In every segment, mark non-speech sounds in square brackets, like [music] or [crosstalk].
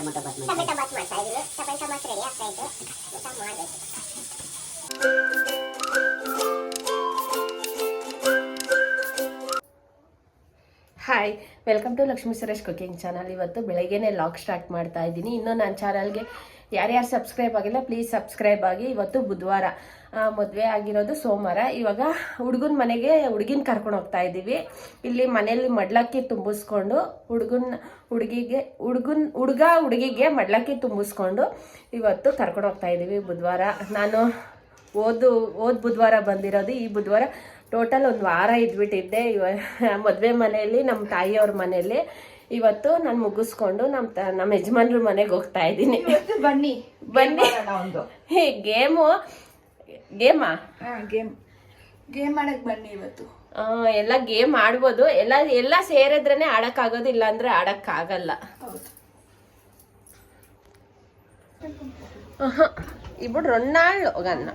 Tomato Baat ಮಾಡಿ tomato Baat ಮಾಡ್ತಾ ಇದ್ದೀನಿ ಟೊಮೆಟೊ ಬಾತ್ ರೆಡಿ ಆಗ್ತಾ ಇತ್ತು ಊಟ ಮಾಡಬೇಕು hi welcome to Lakshmi Suresh cooking channel ಇವತ್ತು ಬೆಳಗ್ಗೆನೆ ಲಾಕ್ ಸ್ಟಾರ್ಟ್ ಮಾಡ್ತಾ ಇದ್ದೀನಿ. ಇನ್ನೂ ನನ್ನ ಚಾನಲ್ಗೆ ಯಾರ್ಯಾರು ಸಬ್ಸ್ಕ್ರೈಬ್ ಆಗಿಲ್ಲ ಪ್ಲೀಸ್ ಸಬ್ಸ್ಕ್ರೈಬ್ ಆಗಿ. ಇವತ್ತು ಬುಧವಾರ ಮದುವೆ ಆಗಿರೋದು ಸೋಮವಾರ. ಇವಾಗ ಹುಡುಗನ ಮನೆಗೆ ಹುಡುಗಿನ ಕರ್ಕೊಂಡು ಹೋಗ್ತಾ ಇದ್ದೀವಿ ಇಲ್ಲಿ ಮನೇಲಿ ಮಡ್ಲಕ್ಕಿ ತುಂಬಿಸ್ಕೊಂಡು ಹುಡುಗನ ಹುಡುಗಿಗೆ, ಹುಡುಗನ್, ಹುಡುಗ ಹುಡುಗಿಗೆ ಮಡ್ಲಕ್ಕಿ ತುಂಬಿಸ್ಕೊಂಡು ಇವತ್ತು ಕರ್ಕೊಂಡು ಹೋಗ್ತಾ ಇದ್ದೀವಿ ಬುಧವಾರ. ನಾನು ಓದು, ಓದ್ ಬುಧವಾರ ಬಂದಿರೋದು. ಈ ಬುಧವಾರ ಟೋಟಲ್ ಒಂದು ವಾರ ಇದ್ಬಿಟ್ಟಿದ್ದೆ. ಇವ [laughs] ಮದುವೆ ಮನೆಯಲ್ಲಿ ನಮ್ಮ ತಾಯಿಯವ್ರ ಮನೆಯಲ್ಲಿ. ಇವತ್ತು ನಾನು ಮುಗಿಸ್ಕೊಂಡು ನಮ್ಮ ತ ನಮ್ಮ ಯಜಮಾನ್ರ ಮನೆಗೆ ಹೋಗ್ತಾ ಇದ್ದೀನಿ. ಬನ್ನಿ. [laughs] ಬನ್ನಿ. ಒಂದು. ಹೇ ಗೇಮು? ಗೇಮಾ? ಗೇಮ್. ಗೇಮ್ ಆಡಕ್ಕೆ ಬನ್ನಿ ಇವತ್ತು. ಎಲ್ಲ ಗೇಮ್ ಆಡ್ಬೋದು. ಎಲ್ಲ ಎಲ್ಲ ಸೇರಿದ್ರೇ ಆಡಕ್ಕಾಗೋದು ಇಲ್ಲಾಂದ್ರೆ ಆಡಕ್ಕಾಗಲ್ಲ. ಹೌದು. ఇప్పుడు రొన్నాళ్ళు గన్న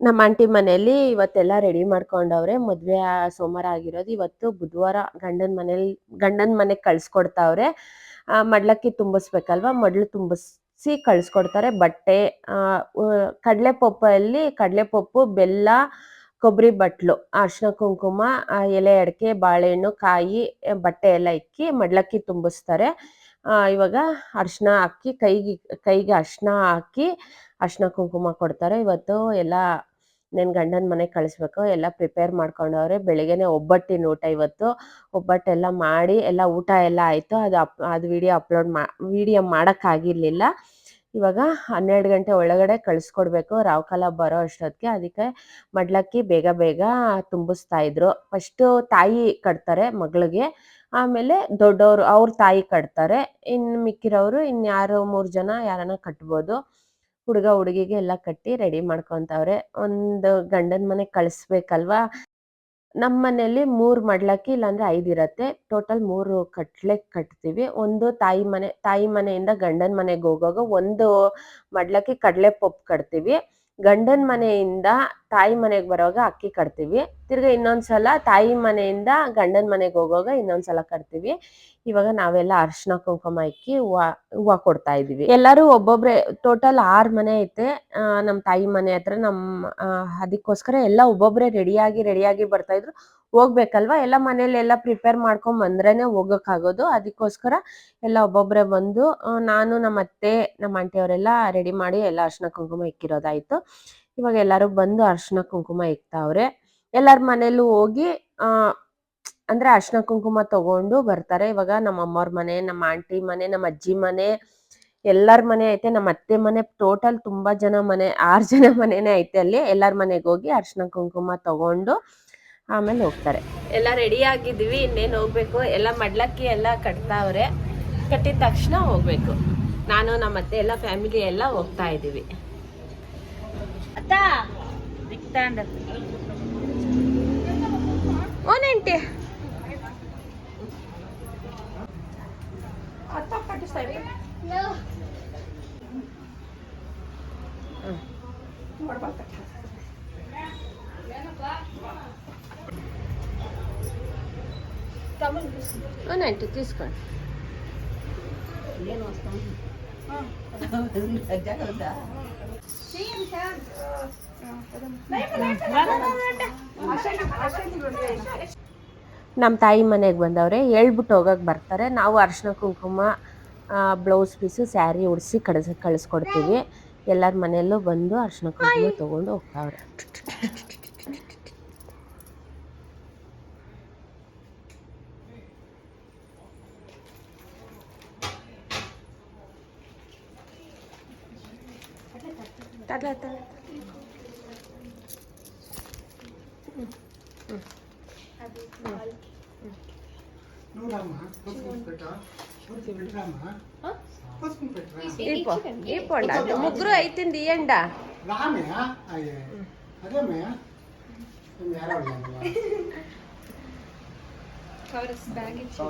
ನಮ್ಮ ಆಂಟಿ ಮನೆಯಲ್ಲಿ ಇವತ್ತೆಲ್ಲ ರೆಡಿ ಮಾಡ್ಕೊಂಡವ್ರೆ ಮದ್ವೆ ಆ- ಸೋಮವಾರ ಆಗಿರೋದು ಇವತ್ತು ಬುಧವಾರ ಗಂಡನ ಮನೇಲಿ ಗಂಡನ ಮನೆಗೆ ಕಳ್ಸ್ಕೊಡ್ತಾವ್ರೆ ಆ, ಮಡ್ಲಕ್ಕಿ ತುಂಬಿಸ್ಬೇಕಲ್ವಾ ಮಡ್ಲು ತುಂಬಿಸಿ ಕಳ್ಸ್ಕೊಡ್ತಾರೆ ಬಟ್ಟೆ ಆ, ಉ- ಕಡ್ಲೆಪಪ್ಪಲ್ಲಿ ಕಡ್ಲೆಪಪ್ಪು ಬೆಲ್ಲ ಕೊಬ್ಬರಿ ಬಟ್ಲು, ಅರ್ಶಿನ ಕುಂಕುಮ ಎಲೆ ಅಡಿಕೆ, ಬಾಳೆಹಣ್ಣು, ಕಾಯಿ ಬಟ್ಟೆ ಎಲ್ಲ ಇಕ್ಕಿ ಮಡ್ಲಕ್ಕಿ ತುಂಬಿಸ್ತಾರೆ. ಇವಾಗ ಅರ್ಶಿನ ಹಾಕಿ ಕೈಗೆ ಕೈಗೆ ಅರ್ಶಿನ ಹಾಕಿ ಅರ್ಶಿನ ಕುಂಕುಮ ಕೊಡ್ತಾರೆ. ಇವತ್ತು ಎಲ್ಲ ನನ್ನ ಗಂಡನ ಮನೆಗೆ ಕಳಿಸ್ಬೇಕು. ಎಲ್ಲ ಪ್ರಿಪೇರ್ ಮಾಡ್ಕೊಂಡವ್ರೆ. ಬೆಳಿಗ್ಗೆನೆ ಒಬ್ಬಟ್ಟಿನ ಊಟ ಇವತ್ತು. ಒಬ್ಬಟ್ಟೆಲ್ಲ ಮಾಡಿ ಎಲ್ಲ ಊಟ ಎಲ್ಲ ಆಯಿತು. ಅದು ಅಪ್, ಅದು ವಿಡಿಯೋ ಅಪ್ಲೋಡ್ ಮಾ, ವಿಡಿಯೋ ಮಾಡೋಕ್ಕಾಗಿರ್ಲಿಲ್ಲ. ಇವಾಗ ಹನ್ನೆರಡು ಗಂಟೆ ಒಳಗಡೆ ಕಳಿಸ್ಕೊಡ್ಬೇಕು. ರಾವ್ಕಾಲ ಬರೋ ಅಷ್ಟೊತ್ತಿಗೆ ಅದಕ್ಕೆ ಮಡ್ಲಕ್ಕಿ ಬೇಗ ಬೇಗ ತುಂಬಿಸ್ತಾ ಇದ್ರು. ಫಸ್ಟು ತಾಯಿ ಕಟ್ತಾರೆ ಮಗಳಿಗೆ. ಆಮೇಲೆ ದೊಡ್ಡವರು ಅವ್ರ ತಾಯಿ ಕಟ್ತಾರೆ. ಇನ್ನು ಮಿಕ್ಕಿರೋರು ಇನ್ಯಾರು ಮೂರು ಜನ ಯಾರನ್ನ ಕಟ್ಬೋದು. ಹುಡುಗ ಹುಡುಗಿಗೆ ಎಲ್ಲ ಕಟ್ಟಿ ರೆಡಿ ಮಾಡ್ಕೊಂತವ್ರೆ. ಒಂದು ಗಂಡನ ಮನೆಗೆ ಕಳಿಸ್ಬೇಕಲ್ವಾ? ನಮ್ಮ ಮನೇಲಿ ಮೂರು ಮಡ್ಲಕ್ಕಿ ಇಲ್ಲಾಂದ್ರೆ ಐದು ಇರತ್ತೆ. ಟೋಟಲ್ ಮೂರು ಕಟ್ಲೆ ಕಟ್ತೀವಿ. ಒಂದು ತಾಯಿ ಮನೆ, ತಾಯಿ ಮನೆಯಿಂದ ಗಂಡನ ಮನೆಗೆ ಹೋಗೋವಾಗ ಒಂದು ಮಡ್ಲಕ್ಕಿ ಕಡಲೆ ಪಪ್ಪು ಕಟ್ತೀವಿ. ಗಂಡನ ಮನೆಯಿಂದ ತಾಯಿ ಮನೆಗೆ ಬರೋವಾಗ ಅಕ್ಕಿ ಕಟ್ತೀವಿ. ತಿರ್ಗಾ ಇನ್ನೊಂದ್ಸಲ ತಾಯಿ ಮನೆಯಿಂದ ಗಂಡನ ಮನೆಗೆ ಹೋಗುವಾಗ ಇನ್ನೊಂದ್ಸಲ ಕಟ್ತೀವಿ. ಇವಾಗ ನಾವೆಲ್ಲ ಅರ್ಶಿನ ಕುಂಕುಮ ಇಕ್ಕಿ ಹೂವ ಹೂವ ಕೊಡ್ತಾ ಇದೀವಿ ಎಲ್ಲರೂ ಒಬ್ಬೊಬ್ರೆ ಟೋಟಲ್ ಆರ್ ಮನೆ ಐತೆ. ನಮ್ಮ ನಮ್ ತಾಯಿ ಮನೆ ಹತ್ರ ನಮ್ ಆ, ಅದಕ್ಕೋಸ್ಕರ ಎಲ್ಲ ಒಬ್ಬೊಬ್ರೆ ರೆಡಿಯಾಗಿ ರೆಡಿಯಾಗಿ ಬರ್ತಾ ಇದ್ರು. ಹೋಗ್ಬೇಕಲ್ವಾ? ಎಲ್ಲ ಮನೇಲಿ ಎಲ್ಲ ಪ್ರಿಪೇರ್ ಮಾಡ್ಕೊಂಡ್ ಬಂದ್ರೇನೆ ಹೋಗೋಕ್ಕಾಗೋದು. ಅದಕ್ಕೋಸ್ಕರ ಎಲ್ಲ ಒಬ್ಬೊಬ್ರೆ ಬಂದು ನಾನು ನಮ್ಮ ಅತ್ತೆ ನಮ್ಮ ಆಂಟಿಯವರೆಲ್ಲ ರೆಡಿ ಮಾಡಿ ಎಲ್ಲ ಅರ್ಶಿನ ಕುಂಕುಮ ಇಕ್ಕಿರೋದಾಯ್ತು. ಇವಾಗ ಎಲ್ಲರೂ ಬಂದು ಅರ್ಶನ ಕುಂಕುಮ ಇಕ್ತಾವ್ರೆ. ಎಲ್ಲರ ಮನೇಲೂ ಹೋಗಿ, ಆ, ಅಂದ್ರೆ ಅರ್ಶನ ಕುಂಕುಮ ತಗೊಂಡು ಬರ್ತಾರೆ. ಇವಾಗ ನಮ್ಮ ಅಮ್ಮವ್ರ ಮನೆ, ನಮ್ಮ ಆಂಟಿ ಮನೆ, ನಮ್ಮ ಅಜ್ಜಿ ಮನೆ, ಎಲ್ಲರ ಮನೆ ಐತೆ. ನಮ್ಮ ಅತ್ತೆ ಮನೆ ಟೋಟಲ್ ತುಂಬಾ ಜನ ಮನೆ, ಆರ್ ಜನ ಮನೆನೇ ಐತೆ ಅಲ್ಲಿ. ಎಲ್ಲಾರ ಮನೆಗೆ ಹೋಗಿ ಅರ್ಶನ ಕುಂಕುಮ ತಗೊಂಡು ಆಮೇಲೆ ಹೋಗ್ತಾರೆ. ಎಲ್ಲ ರೆಡಿ ಆಗಿದ್ವಿ ಇನ್ನೇನು ಹೋಗ್ಬೇಕು? ಎಲ್ಲ ಮಡ್ಲಕ್ಕಿ ಎಲ್ಲ ಕಟ್ತಾವ್ರೆ. ಕಟ್ಟಿದ ತಕ್ಷಣ ಹೋಗ್ಬೇಕು. ನಾನು, ನಮ್ಮ ಅತ್ತೆ ಎಲ್ಲ ಫ್ಯಾಮಿಲಿ ಎಲ್ಲ ಹೋಗ್ತಾ ಇದೀವಿ దిక్తాండ. ఓనేంటి అవునంటే తీసుకోండి నేను వస్తాను. ನಮ್ಮ ತಾಯಿ ಮನೆಗೆ ಬಂದವ್ರೆ, ಹೇಳ್ಬಿಟ್ಟು ಹೋಗಕ್ಕೆ ಬರ್ತಾರೆ. ನಾವು ಅರ್ಶಿನ ಕುಂಕುಮ ಬ್ಲೌಸ್ ಪೀಸು, ಸ್ಯಾರಿ ಉಡಿಸಿ ಕಳಿಸ್, ಕಳಿಸ್ಕೊಡ್ತೀವಿ. ಎಲ್ಲರ ಮನೆಯಲ್ಲೂ ಬಂದು ಅರ್ಶಿನ ಕುಂಕುಮ ತೊಗೊಂಡು ಹೋಗ್ತಾವ್ರೆ. रहता है ఇప్పండి అది ముగ్గురు అయితుంది ఇయ్యండా బ్యాగ్ ఇచ్చి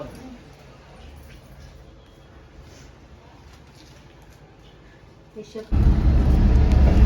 Bishop.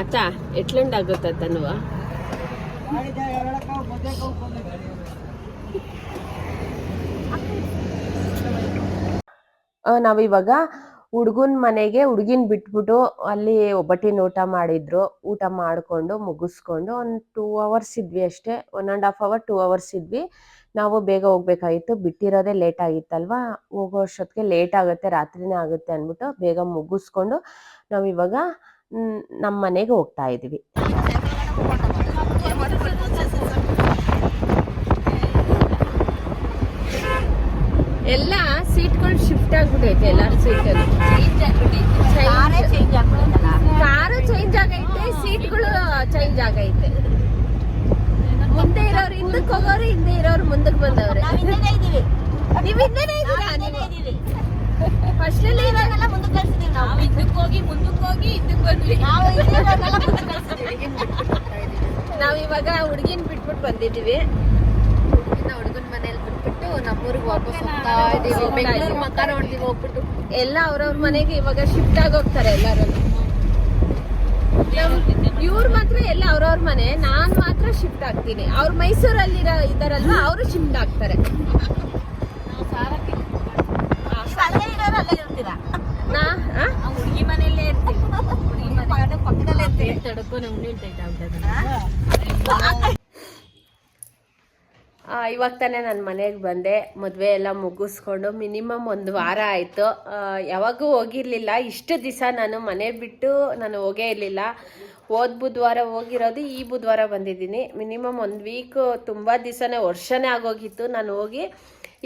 అత్త ఎట్లుండగొత్త తనువా ನಾವಿವಾಗ ಹುಡುಗನ ಮನೆಗೆ ಹುಡ್ಗಿನ್ ಬಿಟ್ಬಿಟ್ಟು ಅಲ್ಲಿ ಒಬ್ಬಟ್ಟಿನ ಊಟ ಮಾಡಿದ್ರು. ಊಟ ಮಾಡ್ಕೊಂಡು ಮುಗಿಸ್ಕೊಂಡು ಒಂದು ಟೂ ಅವರ್ಸ್ ಇದ್ವಿ ಅಷ್ಟೇ. One and half hour two hours ಇದ್ವಿ. ನಾವು ಬೇಗ ಹೋಗ್ಬೇಕಾಗಿತ್ತು. ಬಿಟ್ಟಿರೋದೇ ಲೇಟ್ ಆಗಿತ್ತಲ್ವಾ? ಹೋಗೋ ಅಷ್ಟೊತ್ತಿಗೆ ಲೇಟ್ ಆಗುತ್ತೆ, ರಾತ್ರಿನೇ ಆಗುತ್ತೆ ಅಂದ್ಬಿಟ್ಟು ಬೇಗ ಮುಗಿಸ್ಕೊಂಡು ನಾವು ಇವಾಗ ನಮ್ಮ ಮನೆಗೆ ಹೋಗ್ತಾ ಇದೀವಿ ಎಲ್ಲ ಸೀಟ್ಗಳು ಶಿಫ್ಟ್ ಆಗ್ಬಿಟ್ಟೈತೆ ಚೇಂಜ್ ಸೀಟಲ್ಲಿ ಕಾರು ಚೇಂಜ್ ಆಗೈತೆ ಸೀಟ್ಗಳು ಚೇಂಜ್ ಆಗೈತೆ. ಮುಂದೆ ಇರೋರು ಹಿಂದಕ್ಕೆ ಹೋಗೋರು ಹಿಂದೆ ಇರೋರು ಮುಂದಕ್ಕೆ ಬಂದವ್ರೆ. ನೀವು ಹಿಂದೆನೇ ಇದ್ದೀರಾ ನೀವು ಫಸ್ಟ್ ಅಲ್ಲಿ ಇರೋರೆಲ್ಲ ಮುಂದಕ್ಕೆ ಕಳ್ಸಿದೀವಿ ನಾವು. ಹಿಂದಕ್ಕೆ ಹೋಗಿ ಮುಂದಕ್ಕೆ ಹೋಗಿ ಹಿಂದಕ್ಕೆ ಬಂದ್ವಿ. ನಾವು ಇವಾಗ ಹುಡುಗಿನ ಬಿಟ್ಬಿಟ್ಟು ಬಂದಿದ್ದೀವಿ. ಹುಡುಗನ ಮನೇಲಿ ಬಿಟ್ಬಿಟ್ಟು ನಮ್ಮೂರಿಗೆ ವಾಪಸ್ ಹೋಗ್ತಾ ಇದೀವಿ ಬೆಂಗಳೂರು ಮಕ್ಕ ನೋಡ್ತೀವಿ ಹೋಗ್ಬಿಟ್ಟು. ಎಲ್ಲ ಅವ್ರವ್ರ ಮನೆಗೆ ಇವಾಗ ಶಿಫ್ಟ್ ಆಗಿ ಹೋಗ್ತಾರೆ ಎಲ್ಲರೂ. ಇವ್ರು ಮಾತ್ರ ಎಲ್ಲ ಅವ್ರವ್ರ ಮನೆ ನಾನ್ ಮಾತ್ರ ಶಿಫ್ಟ್ ಆಗ್ತೀನಿ. ಅವ್ರು ಮೈಸೂರಲ್ಲಿ ಇದಾರಲ್ವ ಅವರು ಶಿಫ್ಟ್ ಆಗ್ತಾರೆ. ನಾ? ಹುಡುಗಿ ಮನೆಯಲ್ಲೇ ಇರ್ತೀವಿ. ಹುಡುಗಿ ಮನೆ ಪಕ್ಕದಲ್ಲೇ ಇರ್ತೀವಿ ತಡಕೋ ನಮ್ಗೆ ಇವಾಗ ತಾನೇ ನಾನು ಮನೆಗೆ ಬಂದೆ. ಮದುವೆ ಎಲ್ಲ ಮುಗಿಸ್ಕೊಂಡು ಮಿನಿಮಮ್ ಒಂದು ವಾರ ಆಯಿತು. ಯಾವಾಗೂ ಹೋಗಿರಲಿಲ್ಲ. ಇಷ್ಟು ದಿವಸ ನಾನು ಮನೆ ಬಿಟ್ಟು ನಾನು ಹೋಗೇ ಇರಲಿಲ್ಲ. ಹೋದ ಬುಧವಾರ ಹೋಗಿರೋದು, ಈ ಬುಧವಾರ ಬಂದಿದ್ದೀನಿ. ಮಿನಿಮಮ್ ಒಂದು ವೀಕ್ ತುಂಬ ದಿವಸನೇ, ವರ್ಷನೇ ಆಗೋಗಿತ್ತು ನಾನು ಹೋಗಿ.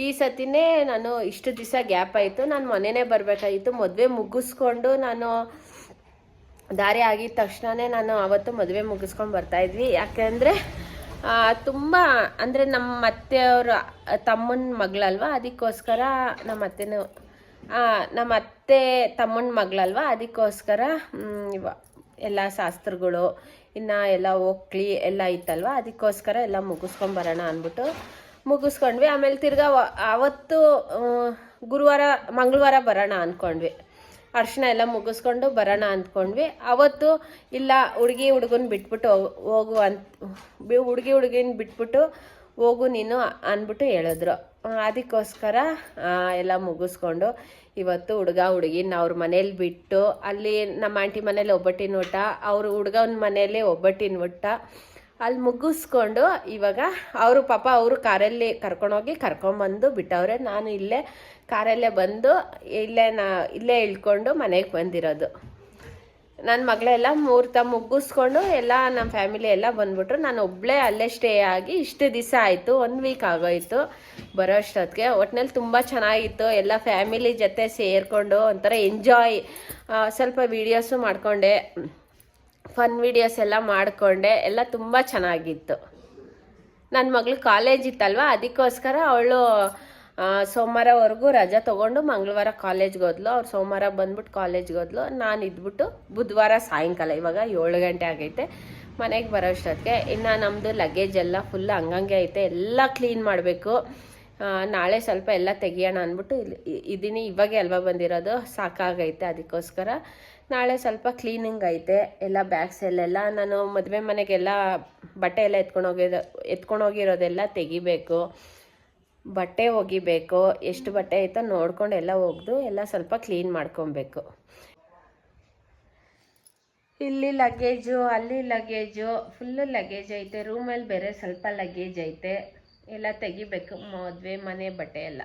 ಈ ಸತಿನೇ ನಾನು ಇಷ್ಟು ದಿವಸ ಗ್ಯಾಪ್ ಆಯಿತು. ನಾನು ಮನೆಯೇ ಬರಬೇಕಾಗಿತ್ತು. ಮದುವೆ ಮುಗಿಸ್ಕೊಂಡು ನಾನು ದಾರಿ ಆಗಿದ ತಕ್ಷಣವೇ ನಾನು ಆವತ್ತು ಮದುವೆ ಮುಗಿಸ್ಕೊಂಡು ಬರ್ತಾಯಿದ್ವಿ ಯಾಕೆಂದರೆ ತುಂಬ, ಅಂದರೆ ನಮ್ಮ ಅತ್ತೆಯವ್ರ ತಮ್ಮನ ಮಗಳಲ್ವಾ? ಅದಕ್ಕೋಸ್ಕರ ನಮ್ಮ ಅತ್ತೆನೂ ನಮ್ಮ ಅತ್ತೆ ತಮ್ಮನ ಮಗಳಲ್ವಾ? ಅದಕ್ಕೋಸ್ಕರ ಎಲ್ಲ ಶಾಸ್ತ್ರಗಳು, ಇನ್ನು ಎಲ್ಲ ಹೋಗ್ಲಿ ಎಲ್ಲ ಇತ್ತಲ್ವ ಅದಕ್ಕೋಸ್ಕರ ಎಲ್ಲ ಮುಗಿಸ್ಕೊಂಬರೋಣ ಅಂದ್ಬಿಟ್ಟು ಮುಗಿಸ್ಕೊಂಡ್ವಿ. ಆಮೇಲೆ ತಿರ್ಗಾ ಅವತ್ತು ಗುರುವಾರ, ಮಂಗಳವಾರ ಬರೋಣ ಅಂದ್ಕೊಂಡ್ವಿ ಅರ್ಶಿನ ಎಲ್ಲ ಮುಗಿಸ್ಕೊಂಡು ಬರೋಣ ಅಂದ್ಕೊಂಡ್ವಿ. ಅವತ್ತು ಇಲ್ಲ, ಹುಡುಗಿ ಹುಡುಗನ್ ಬಿಟ್ಬಿಟ್ಟು ಹೋಗು ಅಂತ, ಹುಡುಗಿ ಹುಡುಗಿನ ಬಿಟ್ಬಿಟ್ಟು ಹೋಗು ನೀನು ಅಂದ್ಬಿಟ್ಟು ಹೇಳಿದ್ರು. ಅದಕ್ಕೋಸ್ಕರ ಎಲ್ಲ ಮುಗಿಸ್ಕೊಂಡು ಇವತ್ತು ಹುಡುಗ ಹುಡುಗಿನ ಅವ್ರ ಮನೇಲಿ ಬಿಟ್ಟು, ಅಲ್ಲಿ ನಮ್ಮ ಆಂಟಿ ಮನೇಲಿ ಒಬ್ಬಟ್ಟಿನ ಊಟ, ಅವ್ರ ಹುಡುಗನ ಮನೇಲಿ ಒಬ್ಬಟ್ಟಿನ ಊಟ ಅಲ್ಲಿ ಮುಗಿಸ್ಕೊಂಡು ಇವಾಗ ಅವರು ಪಾಪ ಅವರು ಕಾರಲ್ಲಿ ಕರ್ಕೊಂಡೋಗಿ ಕರ್ಕೊಂಬಂದು ಬಿಟ್ಟವ್ರೆ. ನಾನು ಇಲ್ಲೇ ಕಾರಲ್ಲೇ ಬಂದು ಇಲ್ಲೇ ನಾ, ಇಲ್ಲೇ ಇಳ್ಕೊಂಡು ಮನೆಗೆ ಬಂದಿರೋದು. ನನ್ನ ಮಗಳೆಲ್ಲ ಮುಹೂರ್ತ ಮುಗಿಸ್ಕೊಂಡು ಎಲ್ಲ ನಮ್ಮ ಫ್ಯಾಮಿಲಿ ಎಲ್ಲ ಬಂದ್ಬಿಟ್ರು. ನಾನು ಒಬ್ಬಳೇ ಅಲ್ಲೇ ಸ್ಟೇ ಆಗಿ ಇಷ್ಟು ದಿವಸ ಆಯಿತು, ಒಂದು ವೀಕ್ ಆಗೋಯ್ತು ಬರೋ ಅಷ್ಟೊತ್ತಿಗೆ ಒಟ್ನಲ್ಲಿ ತುಂಬ ಚೆನ್ನಾಗಿತ್ತು. ಎಲ್ಲ ಫ್ಯಾಮಿಲಿ ಜೊತೆ ಸೇರಿಕೊಂಡು ಒಂಥರ ಎಂಜಾಯ್ ಸ್ವಲ್ಪ ವೀಡಿಯೋಸು ಮಾಡಿಕೊಂಡೆ. ಫನ್ ವೀಡಿಯೋಸ್ ಎಲ್ಲ ಮಾಡಿಕೊಂಡೆ. ಎಲ್ಲ ತುಂಬ ಚೆನ್ನಾಗಿತ್ತು. ನನ್ನ ಮಗಳು ಕಾಲೇಜ್ ಇತ್ತಲ್ವ? ಅದಕ್ಕೋಸ್ಕರ ಅವಳು ಸೋಮವಾರವರೆಗೂ ರಜಾ ತೊಗೊಂಡು ಮಂಗಳವಾರ ಕಾಲೇಜ್ಗೆ ಹೋದ್ಲು. ಅವ್ರು ಸೋಮವಾರ ಬಂದ್ಬಿಟ್ಟು ಕಾಲೇಜ್ಗೆ ಹೋದ್ಲು. ನಾನು ಇದ್ಬಿಟ್ಟು ಬುಧವಾರ ಸಾಯಂಕಾಲ, ಇವಾಗ ಏಳು ಗಂಟೆ ಆಗೈತೆ. ಮನೆಗೆ ಬರೋ ಅಷ್ಟೊತ್ತಿಗೆ. ಇನ್ನು ನಮ್ಮದು ಲಗೇಜ್ ಎಲ್ಲ ಫುಲ್ ಹಂಗಂಗೆ ಐತೆ. ಎಲ್ಲ ಕ್ಲೀನ್ ಮಾಡಬೇಕು. ನಾಳೆ ಸ್ವಲ್ಪ ಎಲ್ಲ ತೆಗಿಯೋಣ ಅಂದ್ಬಿಟ್ಟು ಇಲ್ಲಿ ಇದೀನಿ ಇವಾಗೆ ಅಲ್ವಾ ಬಂದಿರೋದು. ಸಾಕಾಗೈತೆ ಅದಕ್ಕೋಸ್ಕರ. ನಾಳೆ ಸ್ವಲ್ಪ ಕ್ಲೀನಿಂಗ್ ಐತೆ. ಎಲ್ಲ ಬ್ಯಾಗ್ಸ್ ಎಲ್ಲೆಲ್ಲ ನಾನು ಮದುವೆ ಮನೆಗೆಲ್ಲ ಬಟ್ಟೆ ಎಲ್ಲ ಎತ್ಕೊಂಡು ಹೋಗಿರೋ, ಎತ್ಕೊಂಡು ಹೋಗಿರೋದೆಲ್ಲ ತೆಗಿಬೇಕು. ಬಟ್ಟೆ ಒಗಿಬೇಕು, ಎಷ್ಟು ಬಟ್ಟೆ ಐತೋ ನೋಡ್ಕೊಂಡು ಎಲ್ಲ ಒಗೆದು ಎಲ್ಲ ಸ್ವಲ್ಪ ಕ್ಲೀನ್ ಮಾಡ್ಕೊಬೇಕು. ಇಲ್ಲಿ ಲಗೇಜು ಅಲ್ಲಿ ಲಗೇಜು ಫುಲ್ಲು ಲಗೇಜ್ ಐತೆ. ರೂಮಲ್ಲಿ ಬೇರೆ ಸ್ವಲ್ಪ ಲಗೇಜ್ ಐತೆ. ಎಲ್ಲ ತೆಗಿಬೇಕು, ಮದುವೆ, ಮನೆ, ಬಟ್ಟೆ ಎಲ್ಲ.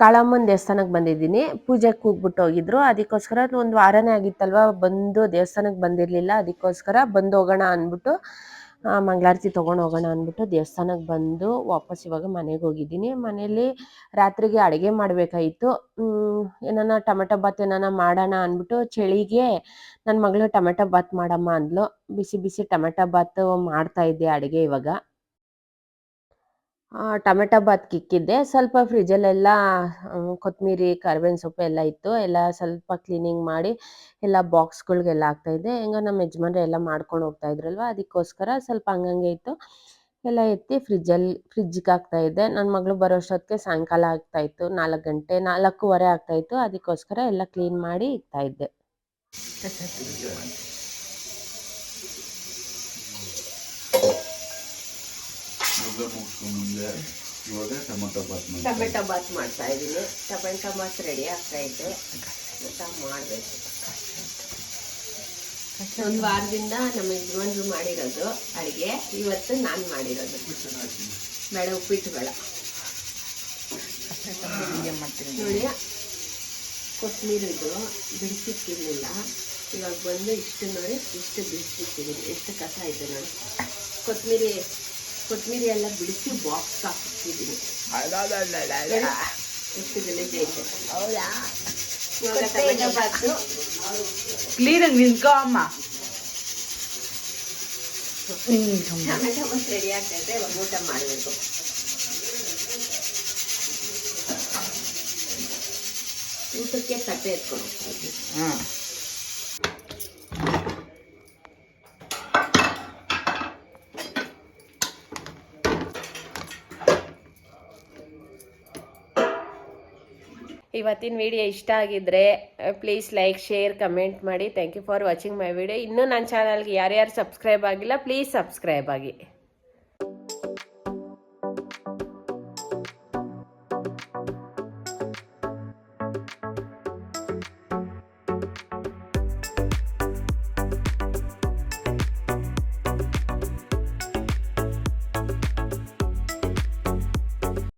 ಕಾಳಮ್ಮನ ದೇವಸ್ಥಾನಕ್ಕೆ ಬಂದಿದ್ದೀನಿ. ಪೂಜೆಗೆ ಕೂಗ್ಬಿಟ್ಟು ಹೋಗಿದ್ರು. ಅದಕ್ಕೋಸ್ಕರ ಒಂದು ವಾರನೇ ಆಗಿತ್ತಲ್ವ ಬಂದು ದೇವಸ್ಥಾನಕ್ಕೆ ಬಂದಿರಲಿಲ್ಲ. ಅದಕ್ಕೋಸ್ಕರ ಬಂದು ಹೋಗೋಣ ಅಂದ್ಬಿಟ್ಟು ಮಂಗಳಾರತಿ ತಗೊಂಡು ಹೋಗೋಣ ಅಂದ್ಬಿಟ್ಟು ದೇವಸ್ಥಾನಕ್ಕೆ ಬಂದು ವಾಪಸ್ ಇವಾಗ ಮನೆಗೆ ಹೋಗಿದ್ದೀನಿ. ಮನೇಲಿ ರಾತ್ರಿಗೆ ಅಡುಗೆ ಮಾಡಬೇಕಾಯಿತು. ಏನಾನ ಟೊಮೆಟೊ ಬಾತ್ ಏನಾನ ಮಾಡೋಣ ಅಂದ್ಬಿಟ್ಟು ಚಳಿಗೆ ನನ್ನ ಮಗಳು ಟೊಮೆಟೊ ಬಾತ್ ಮಾಡಮ್ಮ ಅಂದ್ಲು. ಬಿಸಿ ಬಿಸಿ ಟೊಮೆಟೊ ಬಾತ್ ಮಾಡ್ತಾ ಇದ್ದೆ ಅಡುಗೆ ಇವಾಗ. ಆ, ಟೊಮೆಟೊ ಬಾತ್ಗೆ ಕಿಕ್ಕಿದ್ದೆ ಸ್ವಲ್ಪ ಫ್ರಿಜ್ಜಲ್ಲೆಲ್ಲ ಕೊತ್ತಂಬರಿ ಕರ್ಬೇವಿನ ಸೊಪ್ಪು ಎಲ್ಲ ಇತ್ತು. ಎಲ್ಲ ಸ್ವಲ್ಪ ಕ್ಲೀನಿಂಗ್ ಮಾಡಿ ಎಲ್ಲ ಬಾಕ್ಸ್ಗಳಿಗೆಲ್ಲ ಹಾಕ್ತಾಯಿದ್ದೆ ಹೆಂಗೋ ನಮ್ಮ ಯಜಮಾನ್ರೆ ಎಲ್ಲ ಮಾಡ್ಕೊಂಡು ಹೋಗ್ತಾ ಇದ್ರಲ್ವ, ಅದಕ್ಕೋಸ್ಕರ ಸ್ವಲ್ಪ ಹಂಗಂಗೆ ಇತ್ತು. ಎಲ್ಲ ಎತ್ತಿ ಫ್ರಿಜ್ಜಲ್ಲಿ ಫ್ರಿಜ್ಜಿಗೆ ಹಾಕ್ತಾಯಿದ್ದೆ ನನ್ನ ಮಗಳು ಬರೋ ಅಷ್ಟೊತ್ತಿಗೆ ಸಾಯಂಕಾಲ ಆಗ್ತಾಯಿತ್ತು ನಾಲ್ಕು ಗಂಟೆ, ನಾಲ್ಕೂವರೆ ಆಗ್ತಾಯಿತ್ತು ಅದಕ್ಕೋಸ್ಕರ ಎಲ್ಲ ಕ್ಲೀನ್ ಮಾಡಿ ಇಕ್ತಾಯಿದ್ದೆ [laughs] ಇವಾಗ ಟೊಮೊಟೊ ಬಾತ್ ಟೊಮೆಟೊ ಬಾತ್ ಮಾಡ್ತಾ ಇದ್ದೀನಿ. ಟೊಮೆಟೊ ಬಾತ್ ರೆಡಿ ಆಗ್ತಾ ಇತ್ತು ಊಟ ಮಾಡಬೇಕು. ಒಂದು ವಾರದಿಂದ ನಮ್ಮ ಯಜಮಾನ್ರು ಮಾಡಿರೋದು ಅಡುಗೆ. ಇವತ್ತು ನಾನು ಮಾಡಿರೋದು. ಬೇಡ ಉಪ್ಪಿಟ್ಟು ಬೇಡ ನೋಡಿ ಕೊತ್ತಂಬರಿ ಇದು ಬಿಡಿಸಿಟ್ಟಿರಲಿಲ್ಲ ಇವಾಗ ಬಂದು ಇಷ್ಟು ನೋಡಿ, ಇಷ್ಟು ಬಿಡಿಸಿಟ್ಟಿದ್ದೀನಿ ಎಷ್ಟು ಕಸ ಆಯಿತು ನೋಡಿ. ಕೊತ್ತಂಬರಿ ಕೊತ್ತಂಬರಿ ಎಲ್ಲ ಬಿಡಿಸಿ ಬಾಕ್ಸ್ ಹಾಕಿಟ್ಟಿದ್ದೀನಿ. ಎಷ್ಟು ಗಲೀಜ್ ಐತೆ ಹೌದಾ? ಇವಾಗ ಟೊಮೆಟೊ ಬಾತು ಕ್ಲೀನಾಗಿ ನಿಂತ್ಕೋ ಅಮ್ಮ. ಟೊಮೆಟೊ ಬಾತ್ ರೆಡಿ ಆಗ್ತೈತೆ ಇವಾಗ ಊಟ ಮಾಡಬೇಕು. ಊಟಕ್ಕೆ ತಟ್ಟೆ ಎತ್ಕೊಂಡು ಹೋಗ್ತಾ ಇದ್ದೀನಿ. ಹಾಂ ಇವತ್ತಿನ ವಿಡಿಯೋ ಇಷ್ಟ ಆಗಿದ್ರೆ ಪ್ಲೀಸ್ ಲೈಕ್ ಶೇರ್ ಕಮೆಂಟ್ ಮಾಡಿ. Thank you for watching my video ಇನ್ನೂ ನನ್ನ ಚಾನಲ್ಗೆ ಯಾರ್ಯಾರು ಸಬ್ಸ್ಕ್ರೈಬ್ ಆಗಿಲ್ಲ ಪ್ಲೀಸ್ ಸಬ್ಸ್ಕ್ರೈಬ್ ಆಗಿ.